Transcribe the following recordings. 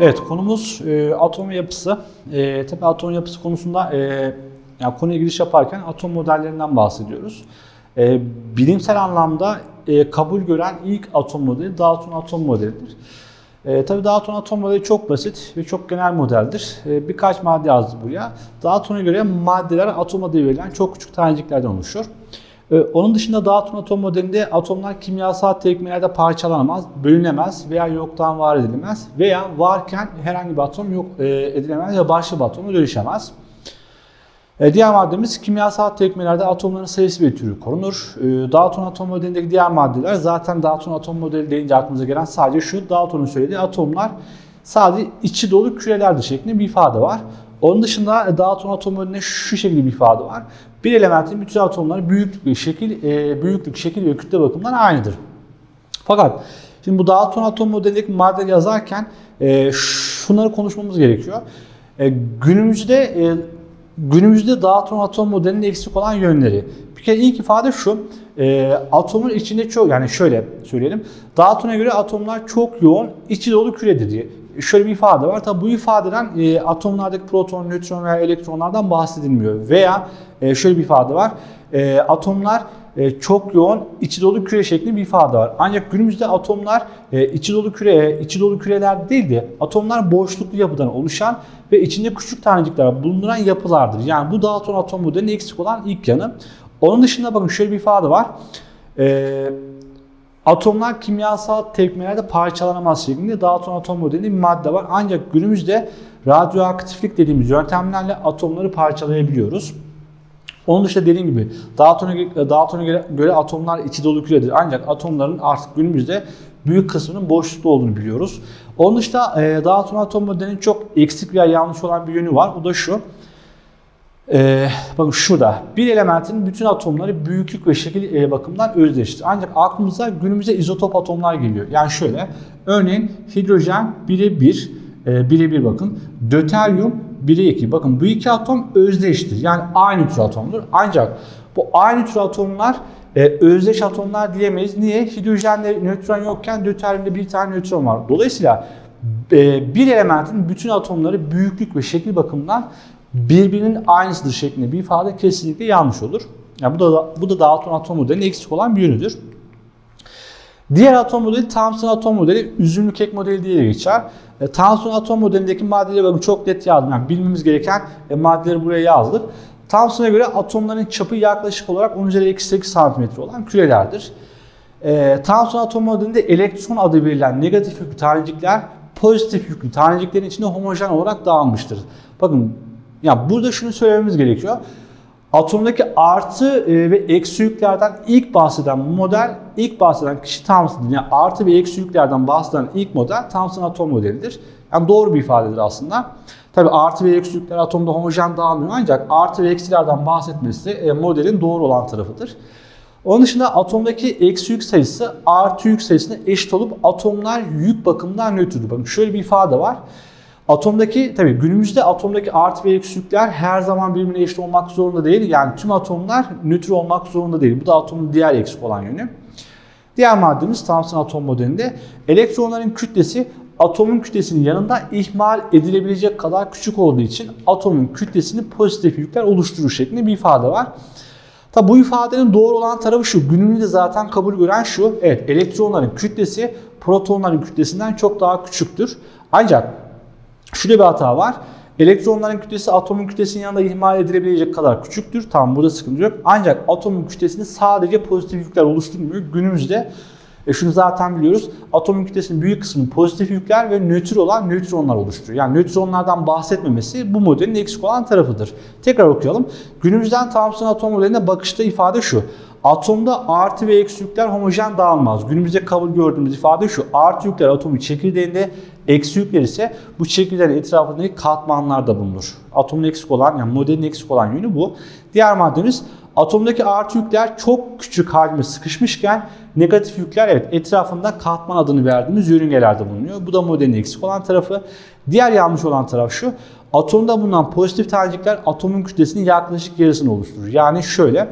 Evet konumuz e, atom yapısı. E, tabii atom yapısı konusunda e, yani konuya giriş yaparken atom modellerinden bahsediyoruz. E, bilimsel anlamda e, kabul gören ilk atom modeli Dalton atom modelidir. E, tabii Dalton atom modeli çok basit ve çok genel modeldir. E, birkaç madde yazdı buraya. Dalton'a göre maddeler atom adı verilen çok küçük taneciklerden oluşur. Ee, Onun dışında Dalton atom modelinde atomlar kimyasal tekmelerde parçalanamaz, bölünemez veya yoktan var edilemez veya varken herhangi bir atom yok e, edilemez ya başka bir atoma dönüşemez. E, Diğer maddemiz kimyasal tekmelerde atomların sayısı ve türü korunur. E, Dalton atom modelindeki diğer maddeler zaten Dalton atom modeli deyince aklımıza gelen sadece şu Dalton'un söylediği atomlar sadece içi dolu kürelerdir şeklinde bir ifade var. Onun dışında Dalton atom modelinde şu şekilde bir ifade var. Bir elementin bütün atomları büyüklük ve şekil, e, büyüklük, şekil ve kütle bakımından aynıdır. Fakat şimdi bu Dalton atom modelindeki maddeleri yazarken e, şunları konuşmamız gerekiyor. E, günümüzde e, günümüzde Dalton atom modelinin eksik olan yönleri. Bir kere ilk ifade şu. E, atomun içinde çok yani şöyle söyleyelim. Dalton'a göre atomlar çok yoğun, içi dolu küredir diye. Şöyle bir ifade var. Tabi bu ifadeden e, atomlardaki proton, nötron veya elektronlardan bahsedilmiyor. Veya e, şöyle bir ifade var. E, atomlar e, çok yoğun içi dolu küre şeklinde bir ifade var. Ancak günümüzde atomlar e, içi dolu küre, içi dolu küreler değil de atomlar boşluklu yapıdan oluşan ve içinde küçük tanecikler bulunduran yapılardır. Yani bu Dalton atom modelinin eksik olan ilk yanı. Onun dışında bakın şöyle bir ifade var. E, atomlar kimyasal tepkimelerde parçalanamaz şeklinde Dalton atom modelinde bir madde var. Ancak günümüzde radyoaktiflik dediğimiz yöntemlerle atomları parçalayabiliyoruz. Onun dışında dediğim gibi Dalton'a Dalton'a göre, göre atomlar içi dolu küredir. Ancak atomların artık günümüzde büyük kısmının boşlukta olduğunu biliyoruz. Onun dışında e, Dalton atom modelinin çok eksik veya yanlış olan bir yönü var. O da şu. E, bakın şurada bir elementin bütün atomları büyüklük ve şekil e, bakımından özdeştir. Ancak aklımıza günümüzde izotop atomlar geliyor. Yani şöyle örneğin hidrojen 1'e 1 e, 1'e 1 bakın. Döteryum 1'e 2. Bakın bu iki atom özdeştir. Yani aynı tür atomdur. Ancak bu aynı tür atomlar e, özdeş atomlar diyemeyiz. Niye? Hidrojende nötron yokken döteryumda bir tane nötron var. Dolayısıyla e, bir elementin bütün atomları büyüklük ve şekil bakımından birbirinin aynısıdır şeklinde bir ifade kesinlikle yanlış olur. Yani bu da bu da Dalton atom modelinin eksik olan bir yönüdür. Diğer atom modeli Thomson atom modeli, üzümlü kek modeli diye geçer. E, Thomson atom modelindeki maddeleri bakın çok net yazdım. Yani bilmemiz gereken e, maddeleri buraya yazdık. Thomson'a göre atomların çapı yaklaşık olarak 10 üzeri eksi 8 cm olan kürelerdir. E, Thomson atom modelinde elektron adı verilen negatif yüklü tanecikler pozitif yüklü taneciklerin içinde homojen olarak dağılmıştır. Bakın ya burada şunu söylememiz gerekiyor. Atomdaki artı e, ve eksi yüklerden ilk bahseden model, ilk bahseden kişi Thomson. Yani artı ve eksi yüklerden bahseden ilk model Thomson atom modelidir. Yani doğru bir ifadedir aslında. Tabi artı ve eksi yükler atomda homojen dağılmıyor ancak artı ve eksilerden bahsetmesi e, modelin doğru olan tarafıdır. Onun dışında atomdaki eksi yük sayısı artı yük sayısına eşit olup atomlar yük bakımından nötrdür. Bakın şöyle bir ifade var. Atomdaki tabii günümüzde atomdaki artı ve eksi yükler her zaman birbirine eşit olmak zorunda değil. Yani tüm atomlar nötr olmak zorunda değil. Bu da atomun diğer eksik olan yönü. Diğer maddemiz Thomson atom modelinde elektronların kütlesi atomun kütlesinin yanında ihmal edilebilecek kadar küçük olduğu için atomun kütlesini pozitif yükler oluşturur şeklinde bir ifade var. Tabi bu ifadenin doğru olan tarafı şu. Günümüzde zaten kabul gören şu. Evet elektronların kütlesi protonların kütlesinden çok daha küçüktür. Ancak Şurada bir hata var. Elektronların kütlesi atomun kütlesinin yanında ihmal edilebilecek kadar küçüktür. Tam burada sıkıntı yok. Ancak atomun kütlesini sadece pozitif yükler oluşturmuyor. Günümüzde e şunu zaten biliyoruz. Atomun kütlesinin büyük kısmını pozitif yükler ve nötr olan nötronlar oluşturuyor. Yani nötronlardan bahsetmemesi bu modelin eksik olan tarafıdır. Tekrar okuyalım. Günümüzden Thomson atom modeline bakışta ifade şu. Atomda artı ve eksi yükler homojen dağılmaz. Günümüzde kabul gördüğümüz ifade şu. Artı yükler atomun çekirdeğinde, eksi yükler ise bu çekirdeğin etrafındaki katmanlarda bulunur. Atomun eksik olan yani modelin eksik olan yönü bu. Diğer maddemiz atomdaki artı yükler çok küçük halinde sıkışmışken negatif yükler evet etrafında katman adını verdiğimiz yörüngelerde bulunuyor. Bu da modelin eksik olan tarafı. Diğer yanlış olan taraf şu. Atomda bulunan pozitif tanecikler atomun kütlesinin yaklaşık yarısını oluşturur. Yani şöyle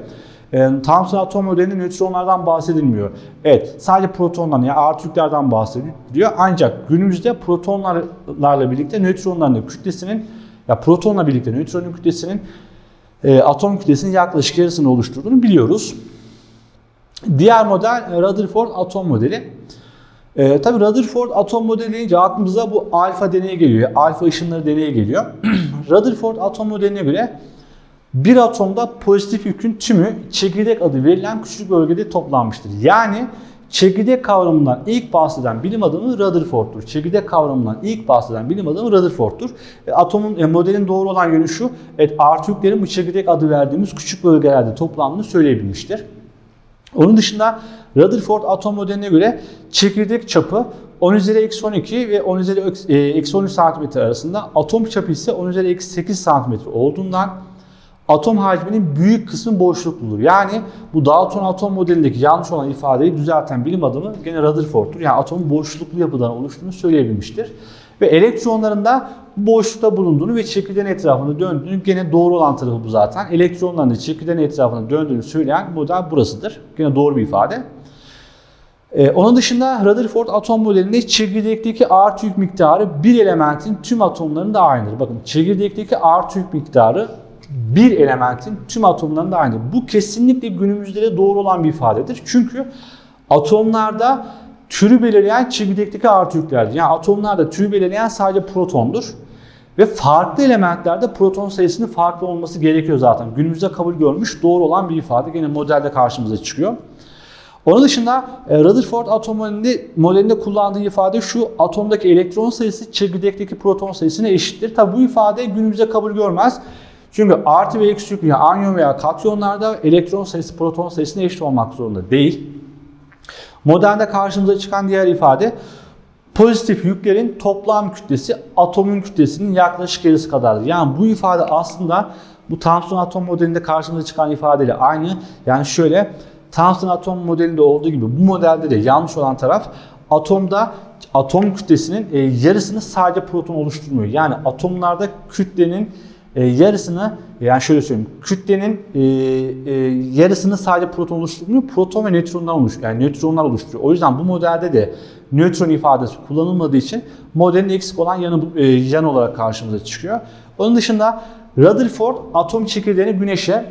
E, atom modelinde nötronlardan bahsedilmiyor. Evet sadece protonlardan yani artı yüklerden bahsediliyor. Ancak günümüzde protonlarla birlikte nötronların da kütlesinin ya protonla birlikte nötronun kütlesinin e, atom kütlesinin yaklaşık yarısını oluşturduğunu biliyoruz. Diğer model e, Rutherford atom modeli. E, tabii Rutherford atom modeli deyince aklımıza bu alfa deneyi geliyor. Alfa ışınları deneyi geliyor. Rutherford atom modeline göre bir atomda pozitif yükün tümü çekirdek adı verilen küçük bölgede toplanmıştır. Yani çekirdek kavramından ilk bahseden bilim adamı Rutherford'dur. Çekirdek kavramından ilk bahseden bilim adamı Rutherford'dur. E, atomun e, modelin doğru olan yönü şu. Evet, artı yüklerin bu çekirdek adı verdiğimiz küçük bölgelerde toplandığını söyleyebilmiştir. Onun dışında Rutherford atom modeline göre çekirdek çapı 10 üzeri eksi 12 ve 10 üzeri e, eksi 13 santimetre arasında, atom çapı ise 10 üzeri eksi 8 santimetre olduğundan atom hacminin büyük kısmı boşlukludur. Yani bu Dalton atom modelindeki yanlış olan ifadeyi düzelten bilim adamı gene Rutherford'tur. Yani atomun boşluklu yapıdan oluştuğunu söyleyebilmiştir. Ve elektronların da boşlukta bulunduğunu ve çekirdeğin etrafında döndüğünü gene doğru olan tarafı bu zaten. Elektronların da çekirdeğin etrafında döndüğünü söyleyen model burasıdır. Gene doğru bir ifade. Ee, onun dışında Rutherford atom modelinde çekirdekteki artı yük miktarı bir elementin tüm atomlarında aynıdır. Bakın çekirdekteki artı yük miktarı bir elementin tüm atomlarında aynıdır. Bu kesinlikle günümüzde de doğru olan bir ifadedir. Çünkü atomlarda türü belirleyen çekirdekteki artı yüklerdir. Yani atomlarda türü belirleyen sadece protondur. Ve farklı elementlerde proton sayısının farklı olması gerekiyor zaten. Günümüzde kabul görmüş doğru olan bir ifade. Gene modelde karşımıza çıkıyor. Onun dışında e, Rutherford atom modelinde, modelinde kullandığı ifade şu. Atomdaki elektron sayısı çekirdekteki proton sayısına eşittir. Tabi bu ifade günümüzde kabul görmez. Çünkü artı ve eksi yüklü yani anyon veya katyonlarda elektron sayısı proton sayısına eşit olmak zorunda değil. Modelde karşımıza çıkan diğer ifade pozitif yüklerin toplam kütlesi atomun kütlesinin yaklaşık yarısı kadardır. Yani bu ifade aslında bu Thomson atom modelinde karşımıza çıkan ifadeyle aynı. Yani şöyle Thomson atom modelinde olduğu gibi bu modelde de yanlış olan taraf atomda atom kütlesinin e, yarısını sadece proton oluşturmuyor. Yani atomlarda kütlenin e, yarısını yani şöyle söyleyeyim kütlenin e, e, yarısını sadece proton oluşturmuyor. Proton ve nötronlar oluşturuyor. Yani nötronlar oluşturuyor. O yüzden bu modelde de nötron ifadesi kullanılmadığı için modelin eksik olan yanı e, yan olarak karşımıza çıkıyor. Onun dışında Rutherford atom çekirdeğini güneşe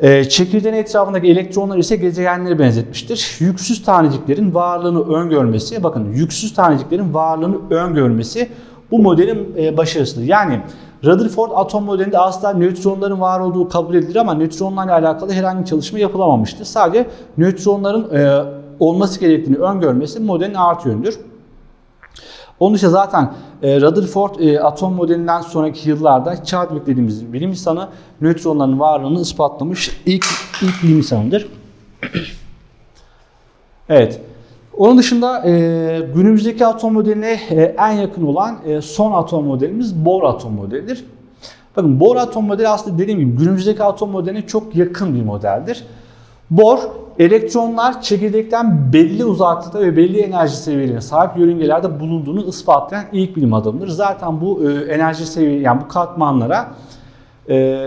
e, çekirdeğin etrafındaki elektronlar ise gezegenlere benzetmiştir. Yüksüz taneciklerin varlığını öngörmesi, bakın yüksüz taneciklerin varlığını öngörmesi bu modelin e, başarısıdır. Yani Rutherford atom modelinde asla nötronların var olduğu kabul edilir ama nötronlarla alakalı herhangi bir çalışma yapılamamıştır. Sadece nötronların e, olması gerektiğini öngörmesi modelin artı yönüdür. Onun dışında zaten e, Rutherford e, atom modelinden sonraki yıllarda Chadwick dediğimiz bilim insanı nötronların varlığını ispatlamış ilk ilk bilim insanıdır. evet. Onun dışında e, günümüzdeki atom modeline e, en yakın olan e, son atom modelimiz Bohr atom modelidir. Bakın Bohr atom modeli aslında dediğim gibi günümüzdeki atom modeline çok yakın bir modeldir. Bohr, elektronlar çekirdekten belli uzaklıkta ve belli enerji seviyelerine sahip yörüngelerde bulunduğunu ispatlayan ilk bilim adamıdır. Zaten bu e, enerji seviye yani bu katmanlara e,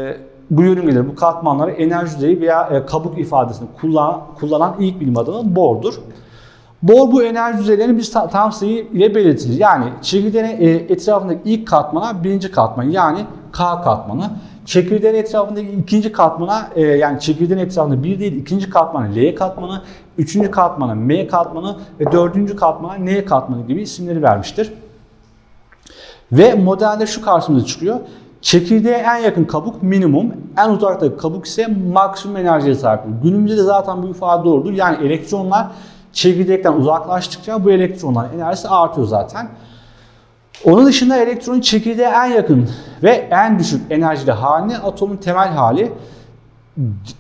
bu yörüngeleri, bu katmanlara enerji düzeyi veya e, kabuk ifadesini kullan, kullanan ilk bilim adamı Bohr'dur. Bohr bu enerji düzeylerini ta- tam sayı ile belirtilir. Yani çekirdeğin e, etrafındaki ilk katmana birinci katman yani K katmanı. Çekirdeğin etrafındaki ikinci katmana e, yani çekirdeğin etrafında bir değil ikinci katmana L katmanı, üçüncü katmana M katmanı ve dördüncü katmana N katmanı gibi isimleri vermiştir. Ve modelde şu karşımıza çıkıyor. Çekirdeğe en yakın kabuk minimum, en uzaktaki kabuk ise maksimum enerjiye sahiptir. Günümüzde de zaten bu ifade doğrudur. Yani elektronlar çekirdekten uzaklaştıkça bu elektronların enerjisi artıyor zaten. Onun dışında elektronun çekirdeğe en yakın ve en düşük enerjili haline atomun temel hali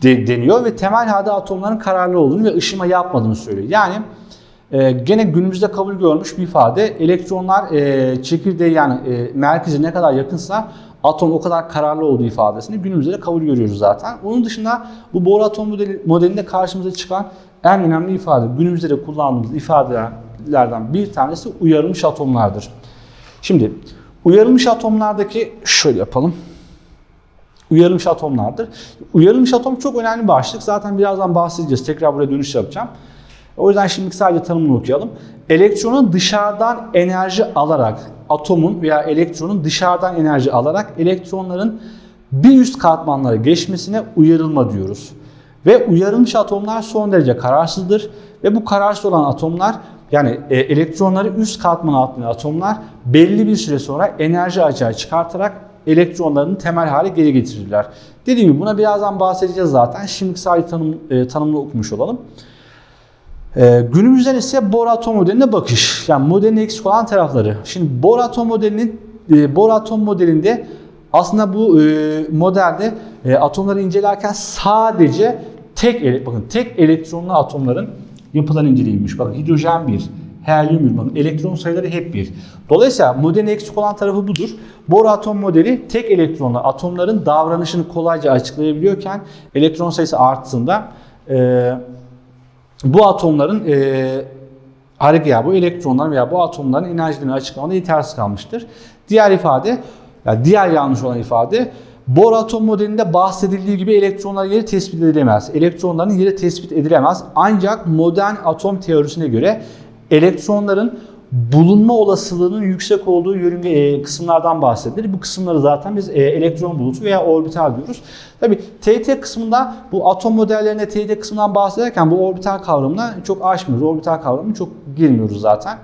de- deniyor ve temel halde atomların kararlı olduğunu ve ışıma yapmadığını söylüyor. Yani e, gene günümüzde kabul görmüş bir ifade elektronlar e, çekirdeğe yani e, merkeze ne kadar yakınsa atom o kadar kararlı olduğu ifadesini günümüzde de kabul görüyoruz zaten. Onun dışında bu Bohr atom modeli, modelinde karşımıza çıkan en önemli ifade günümüzde de kullandığımız ifadelerden bir tanesi uyarılmış atomlardır. Şimdi uyarılmış atomlardaki şöyle yapalım. uyarılmış atomlardır. Uyarılmış atom çok önemli bir başlık. Zaten birazdan bahsedeceğiz. Tekrar buraya dönüş yapacağım. O yüzden şimdi sadece tanımını okuyalım. Elektronun dışarıdan enerji alarak, atomun veya elektronun dışarıdan enerji alarak elektronların bir üst katmanlara geçmesine uyarılma diyoruz. Ve uyarılmış atomlar son derece kararsızdır ve bu kararsız olan atomlar yani e, elektronları üst katmana atlayan atomlar belli bir süre sonra enerji açığa çıkartarak elektronlarını temel hale geri getirirler. Dediğim gibi buna birazdan bahsedeceğiz zaten. Şimdi sadece tanım, e, tanımını okumuş olalım. Ee, günümüzden ise Bohr atom modeline bakış. Yani modelin eksik olan tarafları. Şimdi Bohr atom modelinin e, Bohr atom modelinde aslında bu e, modelde e, atomları incelerken sadece tek bakın tek elektronlu atomların yapılan inceleyilmiş. Bakın hidrojen 1, helyum 1. Bakın elektron sayıları hep 1. Dolayısıyla modelin eksik olan tarafı budur. Bohr atom modeli tek elektronlu atomların davranışını kolayca açıklayabiliyorken elektron sayısı arttığında e, bu atomların e, ya bu elektronlar veya bu atomların enerjilerini açıklamada yetersiz kalmıştır. Diğer ifade, yani diğer yanlış olan ifade Bohr atom modelinde bahsedildiği gibi elektronların yeri tespit edilemez. Elektronların yeri tespit edilemez. Ancak modern atom teorisine göre elektronların bulunma olasılığının yüksek olduğu yörünge e, kısımlardan bahsedilir. Bu kısımları zaten biz e, elektron bulutu veya orbital diyoruz. Tabi TT kısmında bu atom modellerine TT kısmından bahsederken bu orbital kavramına çok aşmıyoruz. Orbital kavramına çok girmiyoruz zaten.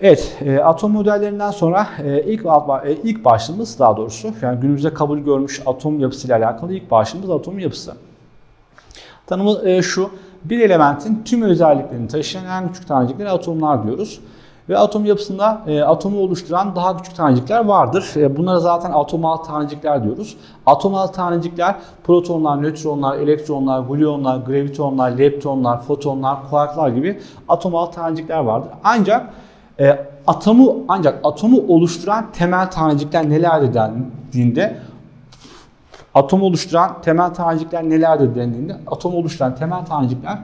Evet, e, atom modellerinden sonra e, ilk e, ilk başlığımız daha doğrusu yani günümüzde kabul görmüş atom yapısıyla alakalı ilk başlığımız atomun yapısı. Tanımı e, şu. Bir elementin tüm özelliklerini taşıyan en küçük tanecikleri atomlar diyoruz. Ve atom yapısında e, atomu oluşturan daha küçük tanecikler vardır. E, bunlara zaten atom altı tanecikler diyoruz. Atom altı tanecikler protonlar, nötronlar, elektronlar, gluonlar, gravitonlar, leptonlar, fotonlar, kuarklar gibi atom altı tanecikler vardır. Ancak e, atomu ancak atomu oluşturan temel tanecikler nelerdir dendiğinde Atom oluşturan temel tanecikler nelerdir dendiğinde atom oluşturan temel tanecikler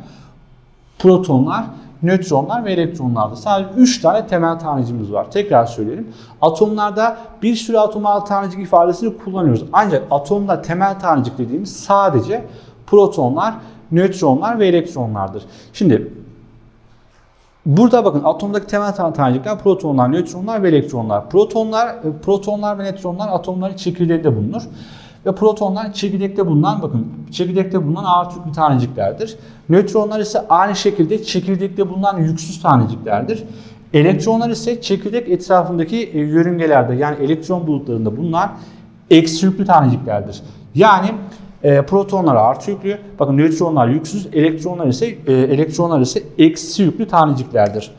protonlar, nötronlar ve elektronlardır. Sadece 3 tane temel tanecimiz var. Tekrar söyleyelim. Atomlarda bir sürü atom altı tanecik ifadesini kullanıyoruz. Ancak atomda temel tanecik dediğimiz sadece protonlar, nötronlar ve elektronlardır. Şimdi Burada bakın atomdaki temel tan- tanecikler protonlar, nötronlar ve elektronlar. Protonlar, e, protonlar ve nötronlar atomların çekirdeğinde bulunur. Ve protonlar çekirdekte bulunan bakın çekirdekte bulunan ağır yüklü taneciklerdir. Nötronlar ise aynı şekilde çekirdekte bulunan yüksüz taneciklerdir. Elektronlar ise çekirdek etrafındaki e, yörüngelerde yani elektron bulutlarında bulunan eksi yüklü taneciklerdir. Yani e, protonlar artı yüklü, bakın nötronlar yüksüz, elektronlar ise e, elektronlar ise eksi yüklü taneciklerdir.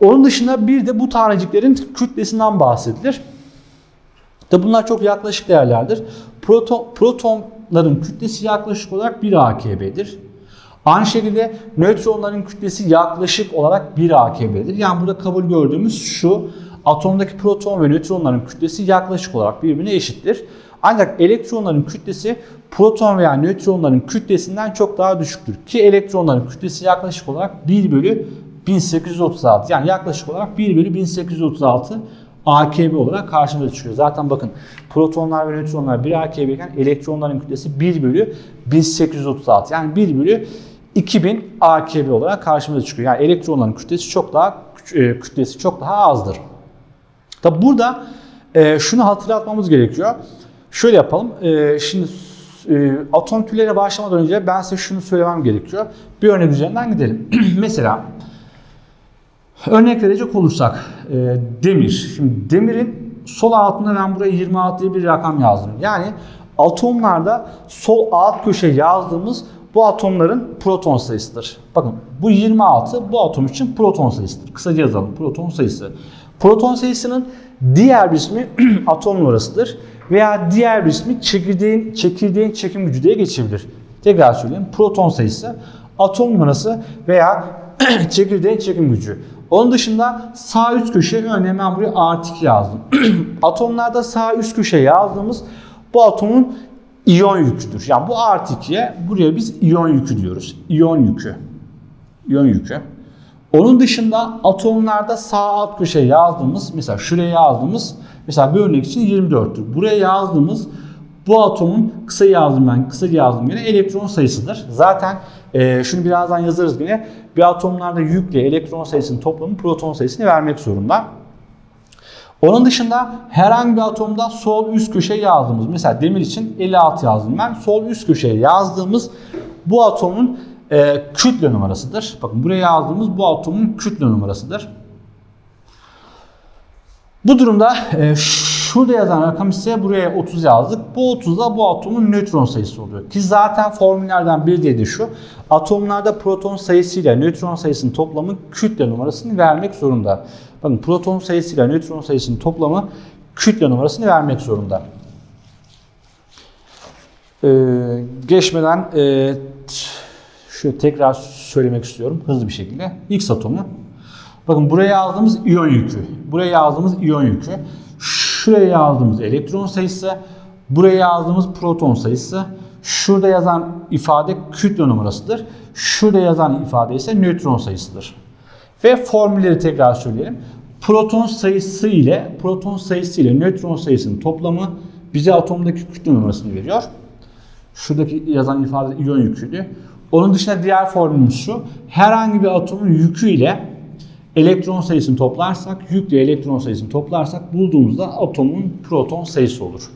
Onun dışında bir de bu taneciklerin kütlesinden bahsedilir. Tabi bunlar çok yaklaşık değerlerdir. Proton, protonların kütlesi yaklaşık olarak 1 AKB'dir. Aynı şekilde nötronların kütlesi yaklaşık olarak 1 AKB'dir. Yani burada kabul gördüğümüz şu. Atomdaki proton ve nötronların kütlesi yaklaşık olarak birbirine eşittir. Ancak elektronların kütlesi proton veya nötronların kütlesinden çok daha düşüktür. Ki elektronların kütlesi yaklaşık olarak 1 bölü 1836. Yani yaklaşık olarak 1 bölü 1836 AKB olarak karşımıza çıkıyor. Zaten bakın protonlar ve nötronlar 1 AKB iken elektronların kütlesi 1 bölü 1836. Yani 1 bölü 2000 AKB olarak karşımıza çıkıyor. Yani elektronların kütlesi çok daha e, kütlesi çok daha azdır. Tabi burada e, şunu hatırlatmamız gerekiyor. Şöyle yapalım. E, şimdi e, atom türlerine başlamadan önce ben size şunu söylemem gerekiyor. Bir örnek üzerinden gidelim. Mesela Örnek verecek olursak e, demir. Şimdi demirin sol altında ben buraya 26 diye bir rakam yazdım. Yani atomlarda sol alt köşe yazdığımız bu atomların proton sayısıdır. Bakın bu 26 bu atom için proton sayısıdır. Kısaca yazalım proton sayısı. Proton sayısının diğer bir ismi atom numarasıdır. Veya diğer bir ismi çekirdeğin, çekirdeğin çekim gücü diye geçebilir. Tekrar söyleyeyim. Proton sayısı, atom numarası veya çekirdeğin çekim gücü. Onun dışında sağ üst köşe örneğin ben buraya artı 2 yazdım. Atomlarda sağ üst köşe yazdığımız bu atomun iyon yüküdür. Yani bu artı 2'ye buraya biz iyon yükü diyoruz. İyon yükü. İyon yükü. Onun dışında atomlarda sağ alt köşe yazdığımız mesela şuraya yazdığımız mesela bir örnek için 24'tür. Buraya yazdığımız Bu atomun kısa yazdım ben, kısa yazdım yine elektron sayısıdır. Zaten e, şunu birazdan yazarız yine. Bir atomlarda yükle elektron sayısının toplamı proton sayısını vermek zorunda. Onun dışında herhangi bir atomda sol üst köşeye yazdığımız, mesela demir için 56 yazdım ben. Sol üst köşeye yazdığımız bu atomun e, kütle numarasıdır. Bakın buraya yazdığımız bu atomun kütle numarasıdır. Bu durumda e, şurada yazan rakam ise buraya 30 yazdık. Bu 30 da bu atomun nötron sayısı oluyor. Ki zaten formüllerden biri dedi şu. Atomlarda proton sayısıyla nötron sayısının toplamı kütle numarasını vermek zorunda. Bakın proton sayısıyla nötron sayısının toplamı kütle numarasını vermek zorunda. Ee, geçmeden e, şöyle tekrar söylemek istiyorum hızlı bir şekilde. X atomu. Bakın buraya yazdığımız iyon yükü. Buraya yazdığımız iyon yükü. Şuraya yazdığımız elektron sayısı. Buraya yazdığımız proton sayısı. Şurada yazan ifade kütle numarasıdır. Şurada yazan ifade ise nötron sayısıdır. Ve formülleri tekrar söyleyelim. Proton sayısı ile proton sayısı ile nötron sayısının toplamı bize atomdaki kütle numarasını veriyor. Şuradaki yazan ifade iyon yüküydü. Onun dışında diğer formülümüz şu. Herhangi bir atomun yükü ile elektron sayısını toplarsak, yükle elektron sayısını toplarsak bulduğumuzda atomun proton sayısı olur.